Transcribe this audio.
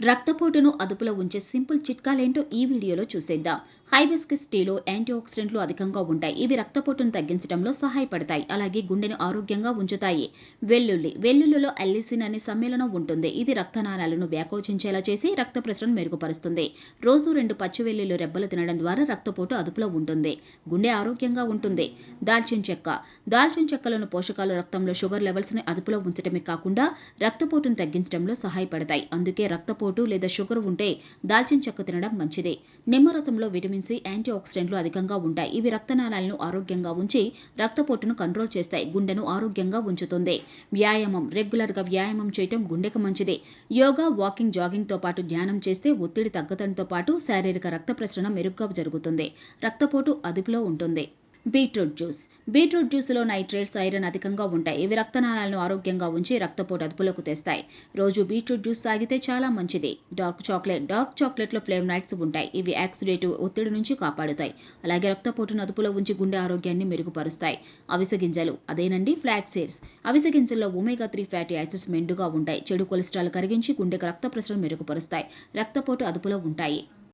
రక్తపోటును అదుపులో ఉంచే సింపుల్ చిట్కాలేంటో ఈ వీడియోలో చూసేద్దాం. హైబిస్కస్ టీలో యాంటీ ఆక్సిడెంట్లు అధికంగా ఉంటాయి. ఇవి రక్తపోటును తగ్గించడంలో సహాయపడతాయి. అలాగే గుండెను ఆరోగ్యంగా ఉంచుతాయి. వెల్లుల్లి. వెల్లుల్లిలో అల్లిసిన్ అనే సమ్మేళనం ఉంటుంది. ఇది రక్తనాళాలను వ్యాకోచించేలా చేసి రక్త ప్రసరణ మెరుగుపరుస్తుంది. రోజు రెండు పచ్చి వెల్లుల్లి రెబ్బలు తినడం ద్వారా రక్తపోటు అదుపులో ఉంటుంది. గుండె ఆరోగ్యంగా ఉంటుంది. దాల్చిన చెక్క. దాల్చిన చెక్కలోని పోషకాలు రక్తంలో షుగర్ లెవెల్స్ని అదుపులో ఉంచడమే కాకుండా రక్తపోటును తగ్గించడంలో సహాయపడతాయి. అందుకే రక్తపోటు లేదా షుగర్ ఉంటే దాల్చిన చెక్క తినడం మంచిది. నిమ్మరసంలో విటమిన్ సి యాంటీ ఆక్సిడెంట్లు అధికంగా ఉంటాయి. ఇవి రక్తనాళాలను ఆరోగ్యంగా ఉంచి రక్తపోటును కంట్రోల్ చేస్తాయి. గుండెను ఆరోగ్యంగా ఉంచుతుంది. వ్యాయామం రెగ్యులర్గా వ్యాయామం చేయటం గుండెకు మంచిది. యోగా వాకింగ్ జాగింగ్తో పాటు ధ్యానం చేస్తే ఒత్తిడి తగ్గడంతో పాటు శారీరక రక్త ప్రసరణ మెరుగ్గా జరుగుతుంది. రక్తపోటు అదుపులో ఉంటుంది. Beetroot juice. బీట్రూట్ జ్యూస్లో నైట్రేట్స్ ఐరన్ అధికంగా ఉంటాయి. ఇవి రక్తనాళాలను ఆరోగ్యంగా ఉంచి రక్తపోటు అదుపులోకి తెస్తాయి. రోజు బీట్రూట్ జ్యూస్ తాగితే చాలా మంచిది. డార్క్ చాక్లెట్ డార్క్ చాక్లెట్లో ఫ్లేవనైట్స్ ఉంటాయి. ఇవి యాక్సిడేటివ్ ఒత్తిడి నుంచి కాపాడుతాయి. అలాగే రక్తపోటును అదుపులో ఉంచి గుండె ఆరోగ్యాన్ని మెరుగుపరుస్తాయి. అవిసె గింజలు అదేనండి ఫ్లాక్ సీడ్స్. అవిసె గింజల్లో ఒమేగా త్రీ ఫ్యాటీ యాసిడ్స్ మెండుగా ఉంటాయి. చెడు కొలెస్ట్రాల్ కరిగించి గుండెకు రక్త ప్రసరణ మెరుగుపరుస్తాయి. రక్తపోటు అదుపులో ఉంటాయి.